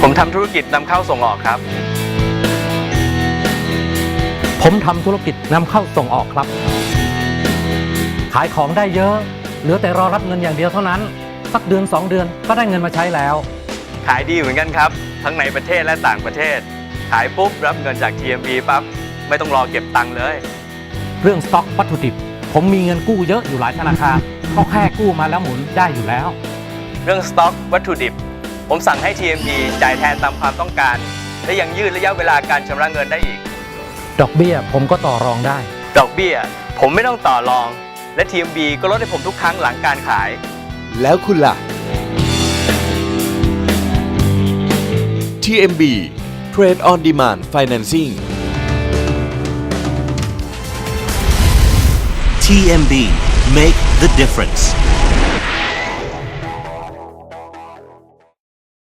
ผมทำธุรกิจนำเข้าส่งออกครับ ผมทำธุรกิจนำเข้าส่งออกครับ ขายของได้เยอะ เหลือแต่รอรับเงินอย่างเดียวเท่านั้น สักเดือน 2 เดือนก็ได้เงินมาใช้แล้ว ขายดีเหมือนกันครับ ทั้งในประเทศและต่างประเทศ ขายปุ๊บรับเงินจาก TMB ปั๊บไม่ต้องรอเก็บตังค์เลย เรื่องสต็อกวัตถุดิบ ผมมีเงินกู้เยอะอยู่หลายธนาคารก็แค่กู้มาแล้วหมุนได้อยู่แล้ว เรื่องสต็อกวัตถุดิบ ผมสั่งให้ TMB จ่ายแทนตามความต้องการ และยังยืดระยะเวลาการชำระเงินได้อีก ดอกเบี้ยผมก็ต่อรองได้ ดอกเบี้ย ผมไม่ต้องต่อรอง และ TMB ก็ลดให้ผมทุกครั้งหลังการขาย แล้วคุณล่ะ TMB Trade on Demand Financing TMB. Make the difference.